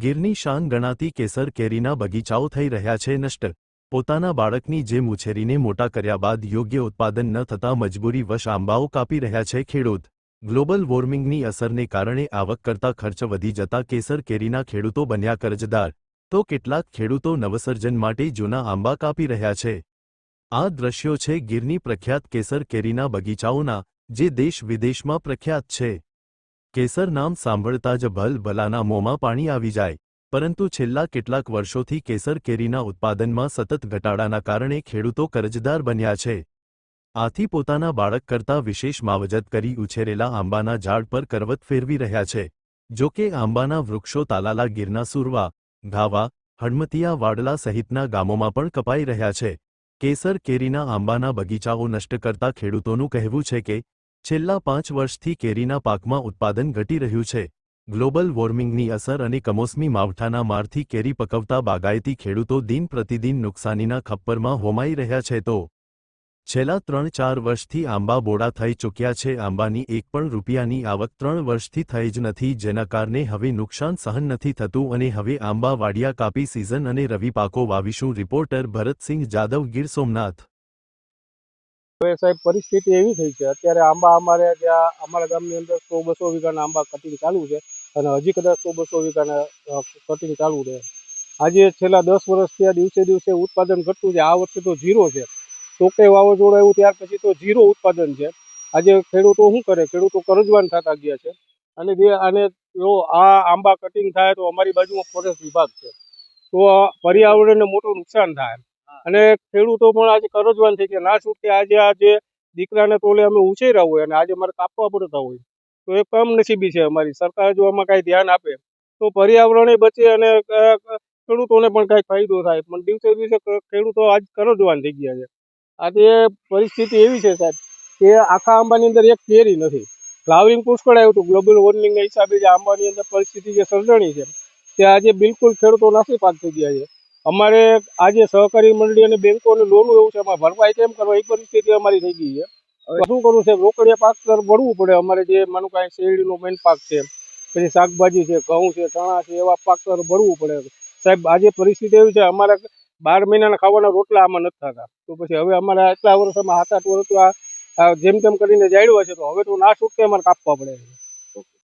ગીરની શાન ગણાતી કેસર કેરીના બગીચાઓ થઈ રહ્યા છે નષ્ટ. પોતાના બાળકની જેમ ઉછેરીને મોટા કર્યા બાદ યોગ્ય ઉત્પાદન ન થતાં મજબૂરીવશ આંબાઓ કાપી રહ્યા છે ખેડૂત. ગ્લોબલ વોર્મિંગની અસરને કારણે આવક કરતા ખર્ચ વધી જતા કેસર કેરીના ખેડૂતો બન્યા કરજદાર. તો કેટલાક ખેડૂતો નવસર્જન માટે જૂના આંબા કાપી રહ્યા છે. આ દ્રશ્યો છે ગીરની પ્રખ્યાત કેસર કેરીના બગીચાઓના, જે દેશ વિદેશમાં પ્રખ્યાત છે. કેસર નામ સાંભળતા જ ભલ ભલાના મોંમાં પાણી આવી જાય. પરંતુ છેલ્લા કેટલાક વર્ષોથી કેસર કેરીના ઉત્પાદનમાં સતત ઘટાડાના કારણે ખેડૂતો કરજદાર બન્યા છે. આથી પોતાના બાળક કરતાં વિશેષ માવજત કરી ઉછેરેલા આંબાના ઝાડ પર કરવત ફેરવી રહ્યા છે. જો કે આંબાના વૃક્ષો તાલાલા ગીરના સુરવા, ઘાવા હડમતિયા વાડલા સહિતના ગામોમાં પણ કપાઈ રહ્યા છે. કેસર કેરીના આંબાના બગીચાઓ નષ્ટ કરતા ખેડૂતોનું કહેવું છે કે છેલ્લા પાંચ વર્ષથી કેરીના પાકમાં ઉત્પાદન ઘટી રહ્યું છે. ગ્લોબલ વોર્મિંગની અસર અને કમોસમી માવઠાના મારથી કેરી પકવતા બાગાયતી ખેડૂતો દિન પ્રતિદિન નુકસાનીના ખપ્પરમાં હોમાઈ રહ્યા છે તો છેલ્લા ત્રણ ચાર વર્ષથી આંબા બોડા થઈ ચૂક્યા છે. આંબાની એક પણ રૂપિયાની આવક ત્રણ વર્ષથી થઈ જ નથી, જેના કારણે હવે નુકસાન સહન નથી થતું અને હવે આંબા વાડિયા કાપી સિઝન અને રવિ પાકો વાવીશું. રિપોર્ટર ભરતસિંહ જાદવ, ગીર સોમનાથ. હવે સાહેબ પરિસ્થિતિ એવી થઈ છે. અત્યારે આંબા અમારે ત્યાં, અમારા ગામની અંદર સો બસો વીઘાના આંબા કટિંગ ચાલુ છે અને હજી કદાચ સો બસો વીઘાના કટિંગ ચાલુ રહે. આજે છેલ્લા દસ વર્ષથી આ દિવસે દિવસે ઉત્પાદન ઘટતું છે. આ વર્ષે તો ઝીરો છે. ટોકે વાવાઝોડું આવ્યું ત્યાર પછી તો ઝીરો ઉત્પાદન છે. આજે ખેડૂતો શું કરે? ખેડૂતો કરજવાન થતા ગયા છે. અને જે, અને જો આ આંબા કટિંગ થાય તો અમારી બાજુમાં ફોરેસ્ટ વિભાગ છે. તો પર્યાવરણને મોટું નુકસાન થાય. અને ખેડૂતો પણ આજે કરજવાન થઈ ગયા. ના છૂટકે આજે આજે દીકરાને તોલે અમે ઉછેર્યા હોય અને આજે અમારે કાપવા પડતા હોય, તો એ કમ નસીબી છે અમારી. સરકાર જો આમાં કાંઈ ધ્યાન આપે, તો પર્યાવરણે બચે અને ખેડૂતોને પણ કાંઈક ફાયદો થાય. પણ દિવસે દિવસે ખેડૂતો આજ કરજવાન થઈ ગયા છે. આજે પરિસ્થિતિ એવી છે સાહેબ કે આખા આંબાની અંદર એક કેરી નથી. ફ્લાવરિંગ પુષ્કળ આવ્યું હતું. ગ્લોબલ વોર્મિંગના હિસાબે જે આંબાની અંદર પરિસ્થિતિ જે સર્જણી છે, તે આજે બિલકુલ ખેડૂતો નાસીપાક થઈ ગયા છે. અમારે આજે સહકારી મંડળી અને બેંકોને લોનું એવું છે, એમાં ભરપાઈ કેમ કરવા? એ પરિસ્થિતિ અમારી થઈ ગઈ છે. શું કરવું છે? રોકડિયા પાક વળવું પડે. અમારે જે માનું કાંઈ શેરડીનો મેન પાક છે, પછી શાકભાજી છે, ઘઉં છે, ચણા છે, એવા પાક તરફ વળવું પડે. સાહેબ, આજે પરિસ્થિતિ એવી છે, અમારા બાર મહિનાના ખાવાના રોટલા આમાં નથી થતા. તો પછી હવે અમારા એટલા વર્ષમાં સાત આઠ વર્ષ જેમ તેમ કરીને જાળવા છે તો હવે તો ના છૂટકે અમારે કાપવા પડે છે.